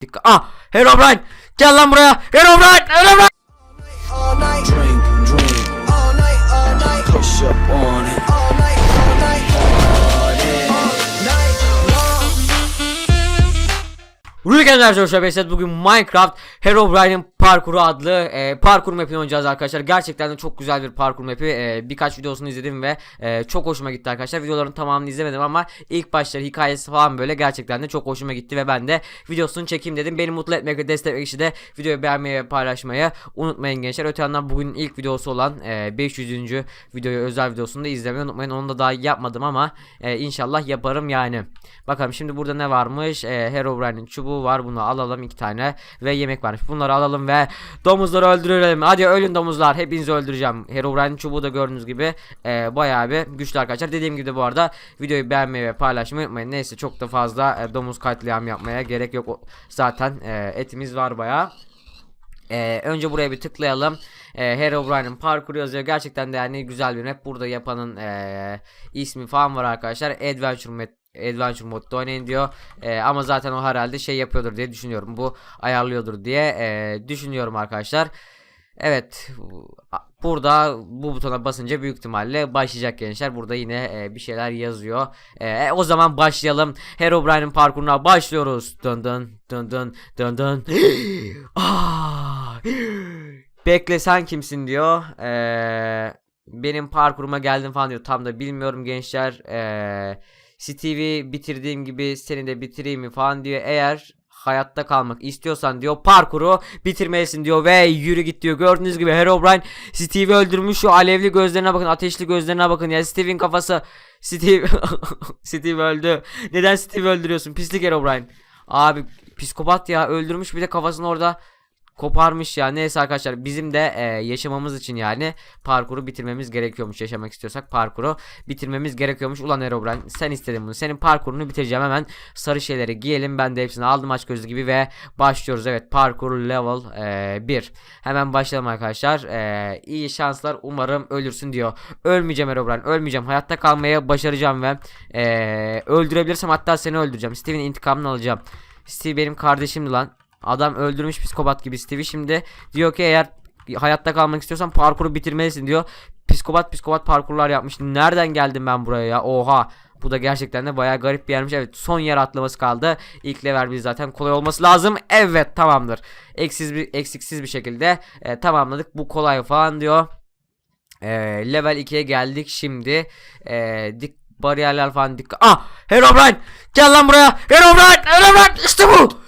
Dikkat. Ah! Herobrine! Gel lan buraya! Herobrine! Herobrine! Enerji Hoşça Beşet bugün Minecraft Herobrine'in parkuru adlı e, parkur mapini oynayacağız arkadaşlar. Gerçekten de çok güzel bir parkur mapi. E, birkaç videosunu izledim ve e, çok hoşuma gitti arkadaşlar. Videoların tamamını izlemedim ama ilk başları hikayesi falan böyle gerçekten de çok hoşuma gitti ve ben de videosunu çekeyim dedim. Beni mutlu etmek ve desteklemek için de videoyu beğenmeyi ve paylaşmayı unutmayın gençler. Öte yandan bugün ilk videosu olan e, 500. videoyu özel videosunu da izlemeyi unutmayın. Onu da daha yapmadım ama e, inşallah yaparım yani. Bakalım şimdi burada ne varmış? E, Herobrine'in çubuğu var. Bunu alalım iki tane ve yemek varmış. Bunları alalım ve domuzları öldürelim. Hadi ölün domuzlar. Hepinizi öldüreceğim. Herobrine'in çubuğu da gördüğünüz gibi e, bayağı bir güçlü arkadaşlar. Dediğim gibi bu arada videoyu beğenmeyi ve paylaşmayı unutmayın. Neyse çok da fazla e, domuz katliam yapmaya gerek yok. Zaten e, etimiz var bayağı. Ee, önce buraya bir tıklayalım. Ee, Herobrine'in parkuru yazıyor. Gerçekten de yani güzel bir map. Burada yapanın ee, ismi falan var arkadaşlar. Adventure Mode Adventure modda oynayın diyor. Ee, ama zaten o herhalde şey yapıyordur diye düşünüyorum. Bu ayarlıyordur diye ee, düşünüyorum arkadaşlar. Evet. Burada bu butona basınca büyük ihtimalle başlayacak gençler. Burada yine ee, bir şeyler yazıyor. Ee, o zaman başlayalım. Herobrine'in parkuruna başlıyoruz. Dın dın dın dın dın dın. Ah! Bekle sen kimsin diyor. Ee, benim parkuruma geldin falan diyor. Tam da bilmiyorum gençler. Ee, Steve'i bitirdiğim gibi seni de bitireyim mi falan diyor. Eğer hayatta kalmak istiyorsan diyor parkuru bitirmelisin diyor ve yürü git diyor. Gördüğünüz gibi Herobrine Steve'i öldürmüş. Şu alevli gözlerine bakın, ateşli gözlerine bakın ya. Steve'in kafası Steve Steve öldü. Neden Steve öldürüyorsun? Pislik Herobrine. Abi psikopat ya öldürmüş bir de kafasını orada koparmış ya. Neyse arkadaşlar bizim de e, yaşamamız için yani parkuru bitirmemiz gerekiyormuş. Yaşamak istiyorsak parkuru bitirmemiz gerekiyormuş. Ulan Herobrine sen istedin bunu. Senin parkurunu bitireceğim hemen. Sarı şeyleri giyelim. Ben de hepsini aldım aç gözlü gibi ve başlıyoruz. Evet parkur level e, 1. Hemen başlayalım arkadaşlar. E, iyi şanslar umarım ölürsün diyor. Ölmeyeceğim Herobrine ölmeyeceğim. Hayatta kalmaya başaracağım ve e, öldürebilirsem hatta seni öldüreceğim. Steve'in intikamını alacağım. Steve benim kardeşimdi lan. Adam öldürmüş psikopat gibi Steve'i şimdi diyor ki eğer hayatta kalmak istiyorsan parkuru bitirmelisin diyor. Psikopat psikopat parkurlar yapmış. Nereden geldim ben buraya ya? Oha. Bu da gerçekten de bayağı garip bir yermiş. Evet son yer atlaması kaldı. İlk level bir zaten kolay olması lazım. Evet tamamdır. Eksiz bir eksiksiz bir şekilde e, tamamladık. Bu kolay falan diyor. E, level 2'ye geldik şimdi. E, dik bariyerler falan dikkat. Ah! Herobrine! Gel lan buraya! Herobrine! Herobrine! İşte bu!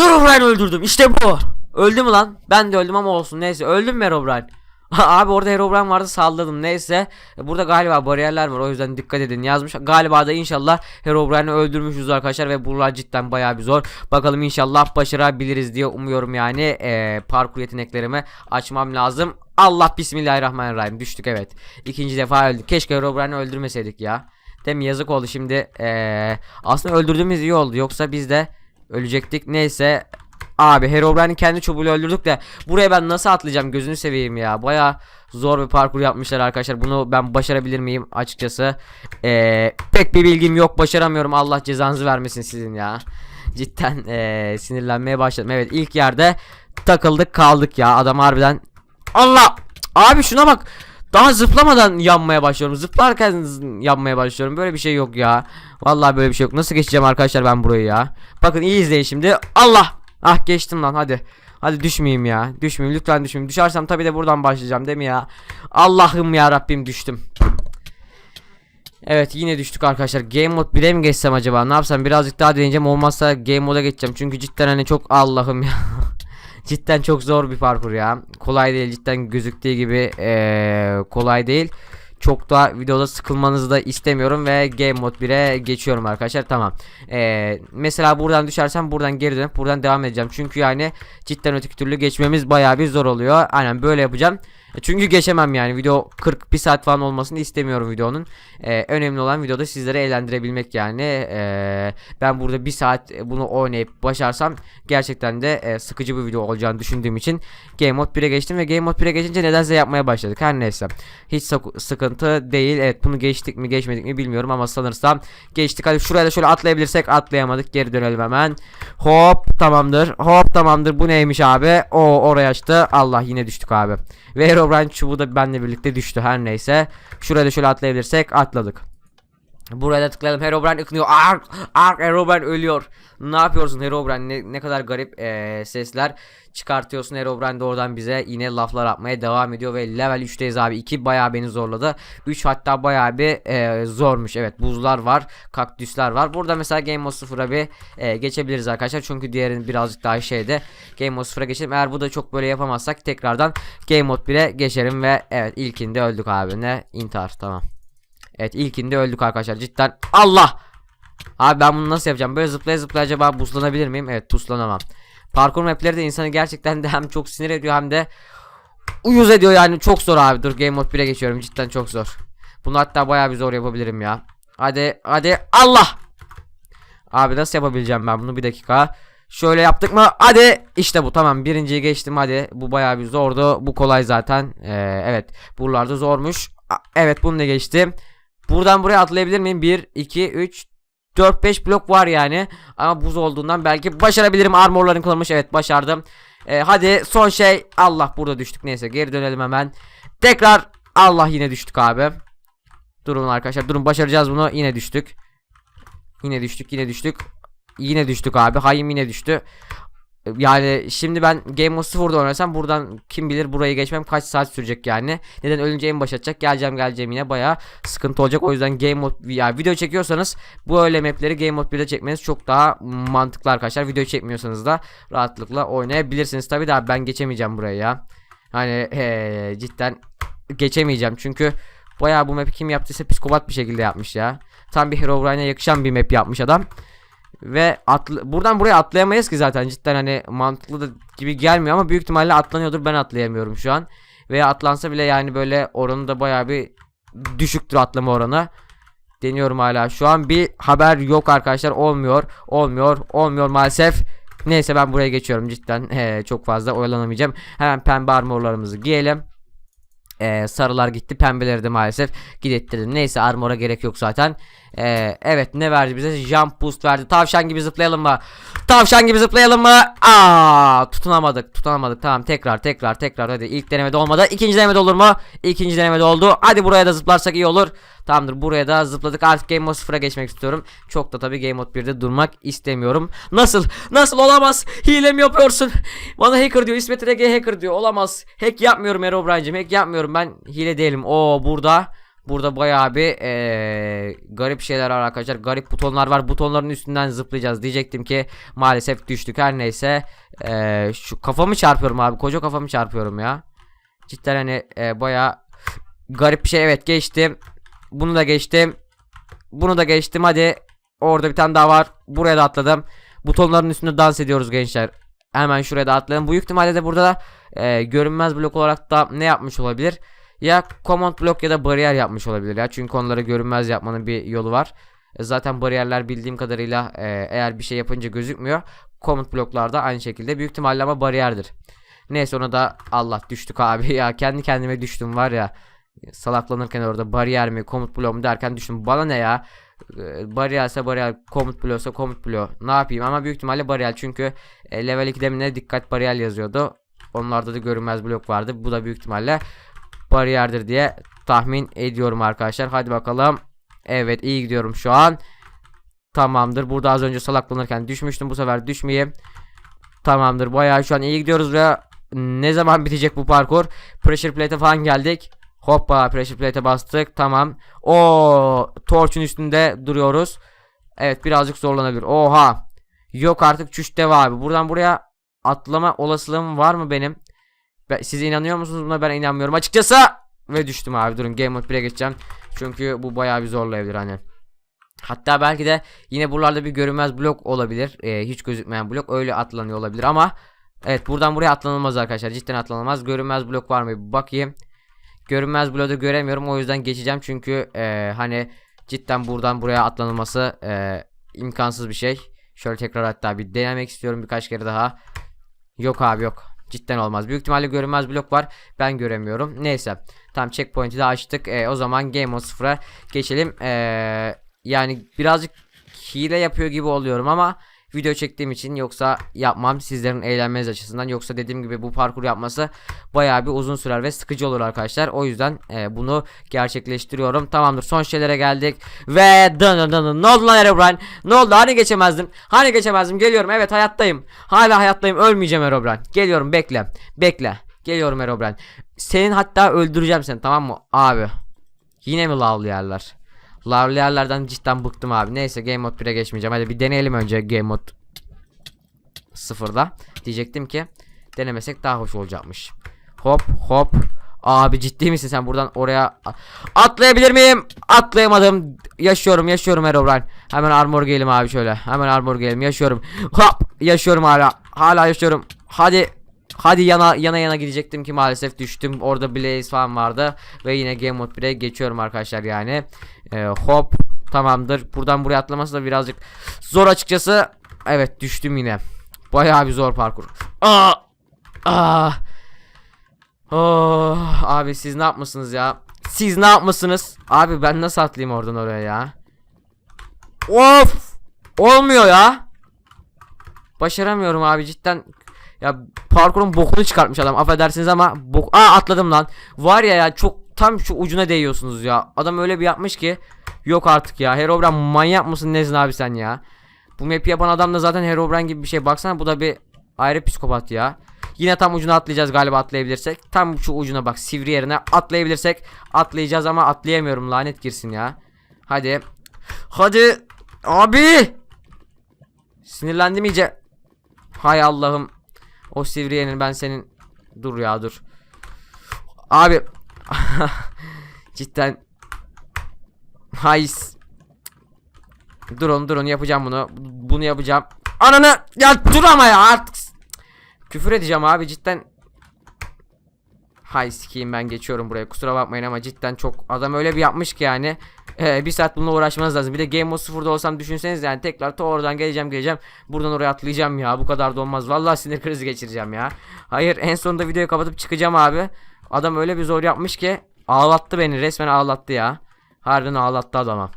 Herobrine öldürdüm. İşte bu. Öldü mü lan? Ben de öldüm ama olsun. Neyse. Öldüm mü Herobrine? Abi orada Herobrine vardı salladım. Neyse. Burada galiba bariyerler var. O yüzden dikkat edin yazmış. Galiba da inşallah Herobrine'i öldürmüşüz arkadaşlar. Ve buralar cidden bayağı bir zor. Bakalım inşallah başarabiliriz diye umuyorum yani. Ee, parkur yeteneklerimi açmam lazım. Allah bismillahirrahmanirrahim. Düştük evet. İkinci defa öldük. Keşke Herobrine'i öldürmeseydik ya. Değil mi? Yazık oldu şimdi. Ee, aslında öldürdüğümüz iyi oldu. Yoksa biz de ölecektik. Neyse. Abi Herobrine'i kendi çubuğuyla öldürdük de buraya ben nasıl atlayacağım gözünü seveyim ya. Baya zor bir parkur yapmışlar arkadaşlar. Bunu ben başarabilir miyim açıkçası. Ee, pek bir bilgim yok. Başaramıyorum. Allah cezanızı vermesin sizin ya. Cidden ee, sinirlenmeye başladım. Evet ilk yerde takıldık kaldık ya. Adam harbiden Allah! Abi şuna bak. Daha zıplamadan yanmaya başlıyorum. Zıplarken yanmaya başlıyorum. Böyle bir şey yok ya. Vallahi böyle bir şey yok. Nasıl geçeceğim arkadaşlar ben burayı ya? Bakın iyi izleyin şimdi. Allah! Ah geçtim lan hadi. Hadi düşmeyeyim ya. Düşmeyeyim lütfen düşmeyeyim. Düşersem tabii de buradan başlayacağım değil mi ya? Allah'ım ya Rabbim düştüm. Evet yine düştük arkadaşlar. Game mode 1'e mi geçsem acaba? Ne yapsam? Birazcık daha deneyeceğim. Olmazsa game moda geçeceğim. Çünkü cidden hani çok Allah'ım ya. cidden çok zor bir parkur ya. Kolay değil cidden gözüktüğü gibi eee, kolay değil. Çok da videoda sıkılmanızı da istemiyorum ve Game Mode 1'e geçiyorum arkadaşlar. Tamam. Eee, mesela buradan düşersem buradan geri dönüp buradan devam edeceğim. Çünkü yani cidden öteki türlü geçmemiz bayağı bir zor oluyor. Aynen böyle yapacağım. Çünkü geçemem yani video 40 bir saat falan olmasını istemiyorum videonun. Ee, önemli olan videoda sizleri eğlendirebilmek yani. Ee, ben burada bir saat bunu oynayıp başarsam gerçekten de e, sıkıcı bir video olacağını düşündüğüm için Game Mode 1'e geçtim ve Game Mode 1'e geçince nedense yapmaya başladık. Her neyse. Hiç sıkıntı değil. Evet bunu geçtik mi geçmedik mi bilmiyorum ama sanırsam geçtik. Hadi şuraya da şöyle atlayabilirsek atlayamadık. Geri dönelim hemen. Hop tamamdır. Hop tamamdır. Bu neymiş abi? O oraya açtı. Allah yine düştük abi. Ve Herobrine çubuğu da benimle birlikte düştü her neyse. Şuraya da şöyle atlayabilirsek atladık. Buraya da tıklayalım. Herobrine ıkınıyor. Ark! Ark! Herobrine ölüyor. Ne yapıyorsun Herobrine? Ne, ne kadar garip eee, sesler çıkartıyorsun. Herobrine de oradan bize yine laflar atmaya devam ediyor. Ve level 3'teyiz abi. 2 bayağı beni zorladı. 3 hatta bayağı bir eee, zormuş. Evet buzlar var. Kaktüsler var. Burada mesela Game Mode 0'a bir eee, geçebiliriz arkadaşlar. Çünkü diğerinin birazcık daha şeyde. Game Mode 0'a geçelim. Eğer bu da çok böyle yapamazsak tekrardan Game Mode 1'e geçerim. Ve evet ilkinde öldük abi. Ne? intihar. Tamam. Evet ilkinde öldük arkadaşlar. Cidden Allah! Abi ben bunu nasıl yapacağım? Böyle zıplaya zıplaya acaba buzlanabilir miyim? Evet tuzlanamam Parkur mapleri de insanı gerçekten de hem çok sinir ediyor hem de Uyuz ediyor yani. Çok zor abi. Dur game mode 1'e geçiyorum. Cidden çok zor. Bunu hatta bayağı bir zor yapabilirim ya. Hadi hadi. Allah! Abi nasıl yapabileceğim ben bunu? Bir dakika. Şöyle yaptık mı? Hadi! İşte bu. Tamam birinciyi geçtim. Hadi. Bu bayağı bir zordu. Bu kolay zaten. Ee, evet. Buralarda zormuş. Evet bunu da geçtim. Buradan buraya atlayabilir miyim? 1, 2, 3, 4, 5 blok var yani. Ama buz olduğundan belki başarabilirim. Armorların kılınmış. Evet başardım. Ee, hadi son şey. Allah burada düştük. Neyse geri dönelim hemen. Tekrar Allah yine düştük abi. Durun arkadaşlar. Durun başaracağız bunu. Yine düştük. Yine düştük. Yine düştük. Yine düştük abi. Hayım yine düştü. Yani şimdi ben Game Mode 0'da oynasam buradan kim bilir burayı geçmem kaç saat sürecek yani. Neden ölünce en baş atacak. Geleceğim geleceğim yine baya sıkıntı olacak. O yüzden Game Mode ya video çekiyorsanız bu öyle mapleri Game Mode 1'de çekmeniz çok daha mantıklı arkadaşlar. Video çekmiyorsanız da rahatlıkla oynayabilirsiniz. Tabi daha ben geçemeyeceğim buraya ya. Hani he, cidden geçemeyeceğim çünkü baya bu map'i kim yaptıysa psikopat bir şekilde yapmış ya. Tam bir Herobrine'e yakışan bir map yapmış adam. Ve atla buradan buraya atlayamayız ki zaten cidden hani mantıklı da gibi gelmiyor ama büyük ihtimalle atlanıyordur ben atlayamıyorum şu an. Veya atlansa bile yani böyle oranı da bayağı bir düşüktür atlama oranı. Deniyorum hala şu an bir haber yok arkadaşlar olmuyor olmuyor olmuyor maalesef. Neyse ben buraya geçiyorum cidden He, çok fazla oyalanamayacağım. Hemen pembe armorlarımızı giyelim. Ee, sarılar gitti pembeleri de maalesef gidettirdim. Neyse armora gerek yok zaten. Ee, evet ne verdi bize? Jump boost verdi. Tavşan gibi zıplayalım mı? Tavşan gibi zıplayalım mı? Aa, tutunamadık. Tutunamadık. Tamam tekrar tekrar tekrar hadi. ilk denemede olmadı. İkinci denemede olur mu? İkinci denemede oldu. Hadi buraya da zıplarsak iyi olur. Tamamdır buraya da zıpladık. Artık Game Mode 0'a geçmek istiyorum. Çok da tabii Game Mode 1'de durmak istemiyorum. Nasıl? Nasıl olamaz? Hile mi yapıyorsun? Bana hacker diyor. İsmet Rege hacker diyor. Olamaz. Hack yapmıyorum Herobrine'cim. Hack yapmıyorum. Ben hile değilim. Oo burada Burada bayağı bir eee, garip şeyler var arkadaşlar. Garip butonlar var. Butonların üstünden zıplayacağız. Diyecektim ki maalesef düştük. Her neyse. Eee, şu kafamı çarpıyorum abi. Koca kafamı çarpıyorum ya. Cidden hani eee bayağı garip bir şey. Evet geçtim. Bunu da geçtim. Bunu da geçtim. Hadi. Orada bir tane daha var. Buraya da atladım. Butonların üstünde dans ediyoruz gençler. Hemen şuraya da atlayalım. Büyük ihtimalle de burada da eee, görünmez blok olarak da ne yapmış olabilir? Ya command block ya da bariyer yapmış olabilir ya. Çünkü onları görünmez yapmanın bir yolu var. E, zaten bariyerler bildiğim kadarıyla e, eğer bir şey yapınca gözükmüyor. Command blocklarda aynı şekilde büyük ihtimalle ama bariyerdir. Neyse ona da Allah düştük abi ya. Kendi kendime düştüm var ya. Salaklanırken orada bariyer mi komut bloğu mu derken düştüm. Bana ne ya? E, bariyerse bariyer, komut bloğuysa komut bloğu. Ne yapayım ama büyük ihtimalle bariyer çünkü level 2'de mi ne dikkat bariyer yazıyordu. Onlarda da görünmez blok vardı. Bu da büyük ihtimalle bariyerdir diye tahmin ediyorum arkadaşlar. Hadi bakalım. Evet iyi gidiyorum şu an. Tamamdır. Burada az önce salaklanırken düşmüştüm. Bu sefer düşmeyeyim. Tamamdır. Bayağı şu an iyi gidiyoruz ve ne zaman bitecek bu parkur? Pressure plate'e falan geldik. Hoppa pressure plate'e bastık. Tamam. O torch'un üstünde duruyoruz. Evet birazcık zorlanabilir. Oha. Yok artık çüş dev abi. Buradan buraya atlama olasılığım var mı benim? Ben, siz inanıyor musunuz buna ben inanmıyorum açıkçası. Ve düştüm abi durun Game Mode 1'e geçeceğim. Çünkü bu bayağı bir zorlayabilir hani. Hatta belki de yine buralarda bir görünmez blok olabilir. Ee, hiç gözükmeyen blok öyle atlanıyor olabilir ama Evet buradan buraya atlanılmaz arkadaşlar. Cidden atlanılmaz. Görünmez blok var mı? Bir bakayım. Görünmez bloğu göremiyorum. O yüzden geçeceğim. Çünkü e, hani cidden buradan buraya atlanılması e, imkansız bir şey. Şöyle tekrar hatta bir denemek istiyorum birkaç kere daha. Yok abi yok. Cidden olmaz. Büyük ihtimalle görünmez blok var. Ben göremiyorum. Neyse. Tam checkpoint'i de açtık. E, o zaman Game Mode 0'a geçelim. E, yani birazcık hile yapıyor gibi oluyorum ama video çektiğim için yoksa yapmam sizlerin eğlenmeniz açısından. Yoksa dediğim gibi bu parkur yapması bayağı bir uzun sürer ve sıkıcı olur arkadaşlar. O yüzden e, bunu gerçekleştiriyorum. Tamamdır son şeylere geldik ve dın dın dın. ne oldu lan Herobrine ne oldu? Hani geçemezdim? Hani geçemezdim? Geliyorum. Evet hayattayım. Hala hayattayım. Ölmeyeceğim Herobrine geliyorum. Bekle. Bekle. Geliyorum Herobrine senin hatta öldüreceğim seni tamam mı? Abi. Yine mi lavlı yerler Lavlı yerlerden cidden bıktım abi. Neyse Game Mode 1'e geçmeyeceğim. Hadi bir deneyelim önce Game Mode 0'da. Diyecektim ki denemesek daha hoş olacakmış. Hop hop. Abi ciddi misin sen buradan oraya atlayabilir miyim? Atlayamadım. Yaşıyorum yaşıyorum Herobrine. Hemen armor giyelim abi şöyle. Hemen armor giyelim. Yaşıyorum. Hop yaşıyorum hala. Hala yaşıyorum. Hadi Hadi yana yana yana gidecektim ki maalesef düştüm. Orada Blaze falan vardı ve yine Game Mode 1'e geçiyorum arkadaşlar yani. Ee, hop tamamdır. Buradan buraya atlaması da birazcık zor açıkçası. Evet düştüm yine. Bayağı bir zor parkur. Aa! Aa! Oh, abi siz ne yapmışsınız ya? Siz ne yapmışsınız? Abi ben nasıl atlayayım oradan oraya ya? Of! Olmuyor ya. Başaramıyorum abi cidden. Ya parkurun bokunu çıkartmış adam. Affedersiniz ama bok Aa atladım lan. Var ya ya çok tam şu ucuna değiyorsunuz ya. Adam öyle bir yapmış ki yok artık ya. Herobrine manyak mısın nesin abi sen ya? Bu map'i yapan adam da zaten Herobrine gibi bir şey. Baksana bu da bir ayrı psikopat ya. Yine tam ucuna atlayacağız galiba atlayabilirsek. Tam şu ucuna bak sivri yerine atlayabilirsek atlayacağız ama atlayamıyorum lanet girsin ya. Hadi. Hadi. Abi. Sinirlendim iyice. Hay Allah'ım. O sivri yerin ben senin dur ya dur. Abi cidden Hays. Durun durun yapacağım bunu. Bunu yapacağım. Ananı ya dur ama ya artık. Küfür edeceğim abi cidden. Hay sikiyim ben geçiyorum buraya. Kusura bakmayın ama cidden çok adam öyle bir yapmış ki yani. Ee, bir saat bununla uğraşmanız lazım. Bir de Game Mode 0'da olsam düşünseniz yani tekrar ta oradan geleceğim geleceğim. Buradan oraya atlayacağım ya. Bu kadar da olmaz. Vallahi sinir krizi geçireceğim ya. Hayır en sonunda videoyu kapatıp çıkacağım abi. Adam öyle bir zor yapmış ki ağlattı beni. Resmen ağlattı ya. Harbiden ağlattı adama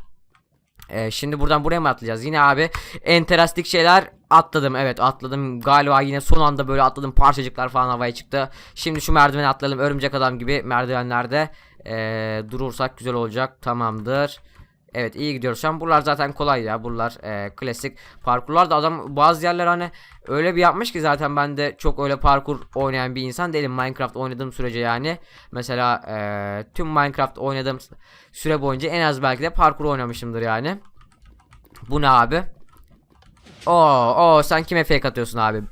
ee, şimdi buradan buraya mı atlayacağız? Yine abi enterastik şeyler atladım. Evet atladım. Galiba yine son anda böyle atladım. Parçacıklar falan havaya çıktı. Şimdi şu merdiveni atlayalım. Örümcek adam gibi merdivenlerde ee, durursak güzel olacak. Tamamdır. Evet iyi gidiyoruz. Şu an buralar zaten kolay ya. Buralar ee, klasik parkurlar da adam bazı yerler hani öyle bir yapmış ki zaten ben de çok öyle parkur oynayan bir insan değilim. Minecraft oynadığım sürece yani. Mesela ee, tüm Minecraft oynadığım süre boyunca en az belki de parkur oynamışımdır yani. Bu ne abi? Oo, oo sen kime fake atıyorsun abi?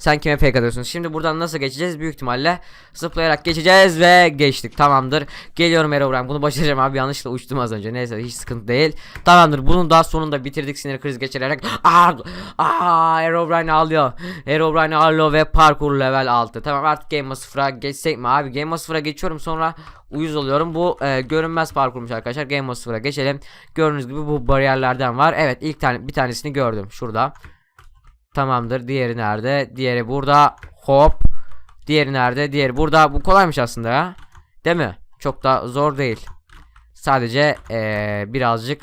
Sen kime fake atıyorsun? Şimdi buradan nasıl geçeceğiz? Büyük ihtimalle zıplayarak geçeceğiz ve geçtik. Tamamdır. Geliyorum Herobrine. Bunu başaracağım abi. Yanlışlıkla uçtum az önce. Neyse hiç sıkıntı değil. Tamamdır. Bunun daha sonunda bitirdik sinir kriz geçirerek. Aa, aa Herobrine ağlıyor. Herobrine ağlıyor ve parkur level 6. Tamam artık Game 0'a geçsek mi abi? Game 0'a geçiyorum sonra uyuz oluyorum. Bu e, görünmez parkurmuş arkadaşlar. Game 0'a geçelim. Gördüğünüz gibi bu bariyerlerden var. Evet ilk tane bir tanesini gördüm şurada. Tamamdır. Diğeri nerede? Diğeri burada. Hop. Diğeri nerede? Diğeri burada. Bu kolaymış aslında ya. Değil mi? Çok da zor değil. Sadece ee, birazcık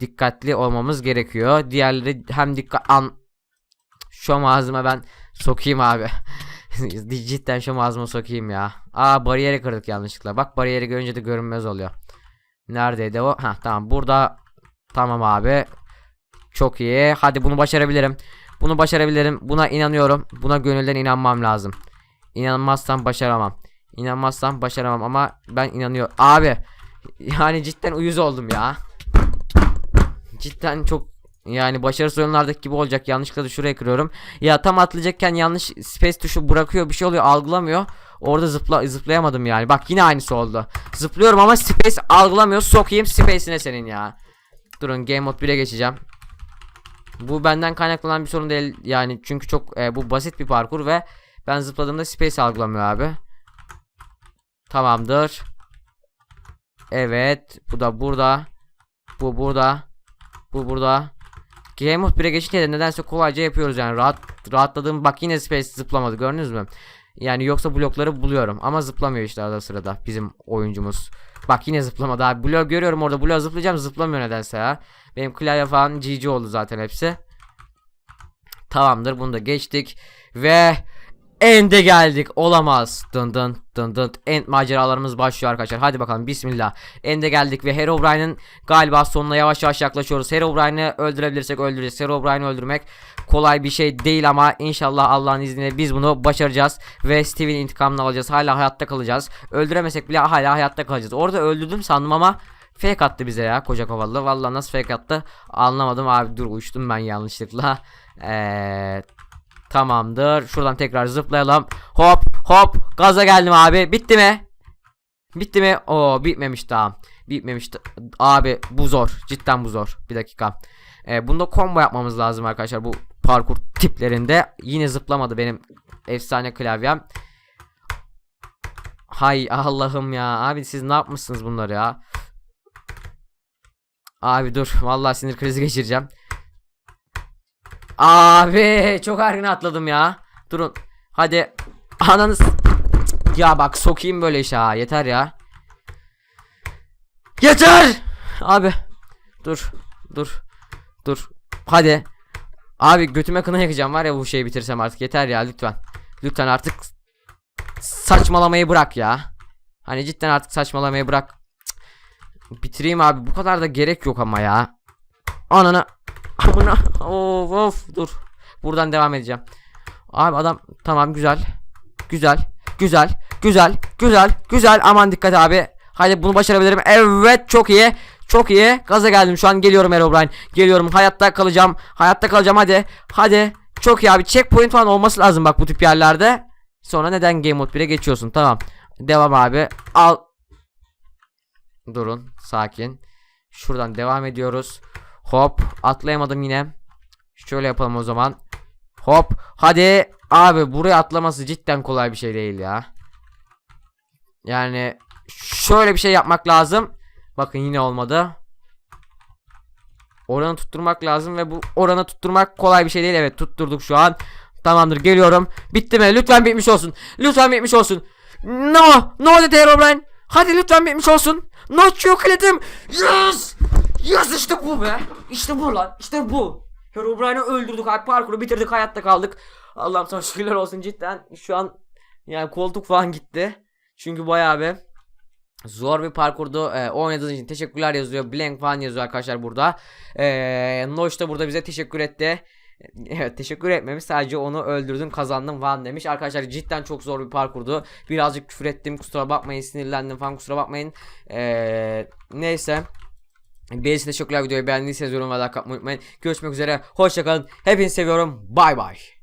dikkatli olmamız gerekiyor. Diğerleri hem dikkat an şu ağzıma ben sokayım abi. Cidden şu ağzıma sokayım ya. Aa bariyeri kırdık yanlışlıkla. Bak bariyeri görünce de görünmez oluyor. Neredeydi o? Ha tamam burada. Tamam abi. Çok iyi. Hadi bunu başarabilirim. Bunu başarabilirim. Buna inanıyorum. Buna gönülden inanmam lazım. İnanmazsam başaramam. İnanmazsam başaramam ama ben inanıyorum. Abi yani cidden uyuz oldum ya. Cidden çok yani başarısız oyunlardaki gibi olacak. Yanlışlıkla da şuraya kırıyorum. Ya tam atlayacakken yanlış space tuşu bırakıyor bir şey oluyor algılamıyor. Orada zıpla zıplayamadım yani. Bak yine aynısı oldu. Zıplıyorum ama space algılamıyor. Sokayım space'ine senin ya. Durun game mode 1'e geçeceğim. Bu benden kaynaklanan bir sorun değil yani çünkü çok e, bu basit bir parkur ve Ben zıpladığımda space algılamıyor abi. Tamamdır. Evet. Bu da burada. Bu burada. Bu burada. Game of 1'e geçince de nedense kolayca yapıyoruz yani. Rahat rahatladığım bak yine space zıplamadı gördünüz mü? Yani yoksa blokları buluyorum ama zıplamıyor işte arada sırada bizim oyuncumuz. Bak yine zıplamadı abi. Blok görüyorum orada. Blok zıplayacağım zıplamıyor nedense ya. Benim klavye falan GG oldu zaten hepsi. Tamamdır bunu da geçtik. Ve End'e geldik. Olamaz. Dın dın dın dın. End maceralarımız başlıyor arkadaşlar. Hadi bakalım bismillah. End'e geldik ve Herobrine'in galiba sonuna yavaş yavaş yaklaşıyoruz. Herobrine'i öldürebilirsek öldüreceğiz. Herobrine'i öldürmek kolay bir şey değil ama inşallah Allah'ın izniyle biz bunu başaracağız. Ve Steve'in intikamını alacağız. Hala hayatta kalacağız. Öldüremesek bile hala hayatta kalacağız. Orada öldürdüm sandım ama fake attı bize ya koca kafalı. Vallahi nasıl fake attı anlamadım abi dur uçtum ben yanlışlıkla. Eee Tamamdır. Şuradan tekrar zıplayalım. Hop hop. Gaza geldim abi. Bitti mi? Bitti mi? Oo bitmemiş daha. Bitmemiş. Abi bu zor. Cidden bu zor. Bir dakika. Ee, bunda combo yapmamız lazım arkadaşlar. Bu parkur tiplerinde. Yine zıplamadı benim efsane klavyem. Hay Allah'ım ya. Abi siz ne yapmışsınız bunları ya? Abi dur. Vallahi sinir krizi geçireceğim. Abi çok erken atladım ya. Durun. Hadi. Ananız. Ya bak sokayım böyle işe ha. Yeter ya. Yeter. Abi. Dur. Dur. Dur. Hadi. Abi götüme kına yakacağım var ya bu şeyi bitirsem artık. Yeter ya lütfen. Lütfen artık saçmalamayı bırak ya. Hani cidden artık saçmalamayı bırak. Bitireyim abi. Bu kadar da gerek yok ama ya. Ananı. Amına. Of of dur. Buradan devam edeceğim. Abi adam tamam güzel. Güzel. Güzel. Güzel. Güzel. Güzel. Aman dikkat abi. Hadi bunu başarabilirim. Evet çok iyi. Çok iyi. Gaza geldim şu an geliyorum Herobrine. Geliyorum. Hayatta kalacağım. Hayatta kalacağım hadi. Hadi. Çok iyi abi. Checkpoint falan olması lazım bak bu tip yerlerde. Sonra neden Game Mode 1'e geçiyorsun? Tamam. Devam abi. Al. Durun. Sakin. Şuradan devam ediyoruz. Hop atlayamadım yine. Şöyle yapalım o zaman. Hop hadi abi buraya atlaması cidden kolay bir şey değil ya. Yani şöyle bir şey yapmak lazım. Bakın yine olmadı. Oranı tutturmak lazım ve bu oranı tutturmak kolay bir şey değil. Evet tutturduk şu an. Tamamdır geliyorum. Bitti mi? Lütfen bitmiş olsun. Lütfen bitmiş olsun. No! No dedi Herobrine. Hadi lütfen bitmiş olsun. No çokolatim. Yes! Yes işte bu be. İşte bu lan. İşte bu. Herobrine'i öldürdük abi parkuru bitirdik hayatta kaldık. Allah'ım sana şükürler olsun cidden. Şu an yani koltuk falan gitti. Çünkü bayağı bir zor bir parkurdu. Ee, oynadığınız için teşekkürler yazıyor. Blank falan yazıyor arkadaşlar burada. Ee, Noş da burada bize teşekkür etti. Evet teşekkür etmemiş. Sadece onu öldürdüm kazandım falan demiş. Arkadaşlar cidden çok zor bir parkurdu. Birazcık küfür ettim kusura bakmayın sinirlendim falan kusura bakmayın. Ee, Neyse. Beğeniniz teşekkürler videoyu beğendiyseniz yorum ve like atmayı unutmayın. Görüşmek üzere hoşçakalın hepinizi seviyorum. Bay bay